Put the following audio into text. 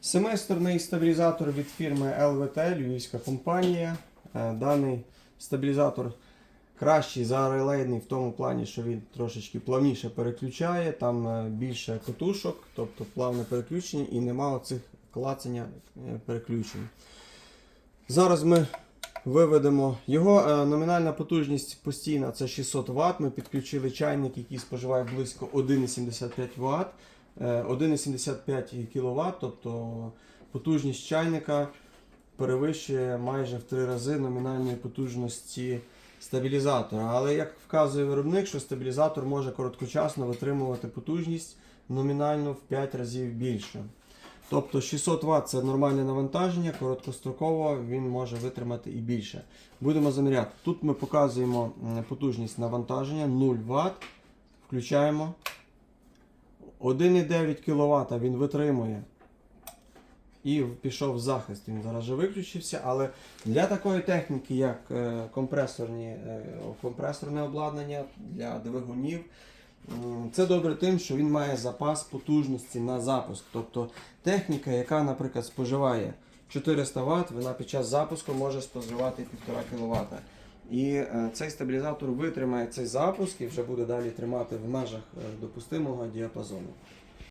Семисторний стабілізатор від фірми LVT, львівська компанія. Е, Даний стабілізатор кращий за релейний в тому плані, що він трошечки плавніше переключає, там е, більше катушок, тобто плавне переключення і нема оцих клацання е, переключень. Зараз ми виведемо його номінальна потужність постійна це 600 Вт. Ми підключили чайник, який споживає близько 1,75 Вт. Е, 1,75 кВт, тобто потужність чайника перевищує майже в три рази номінальної потужності стабілізатора. Але як вказує виробник, що стабілізатор може короткочасно витримувати потужність номінально в 5 разів більше. Тобто 600 Вт це нормальне навантаження, короткостроково він може витримати і більше. Будемо заміряти. Тут ми показуємо потужність навантаження 0 Вт. Включаємо. 1,9 кВт він витримує. І пішов в захист. Він зараз вже виключився. Але для такої техніки, як е, компресорні, е, компресорне обладнання для двигунів, це добре тим, що він має запас потужності на запуск. Тобто техніка, яка, наприклад, споживає 400 Вт, вона під час запуску може споживати 1,5 кВт. І е, цей стабілізатор витримає цей запуск і вже буде далі тримати в межах е, допустимого діапазону.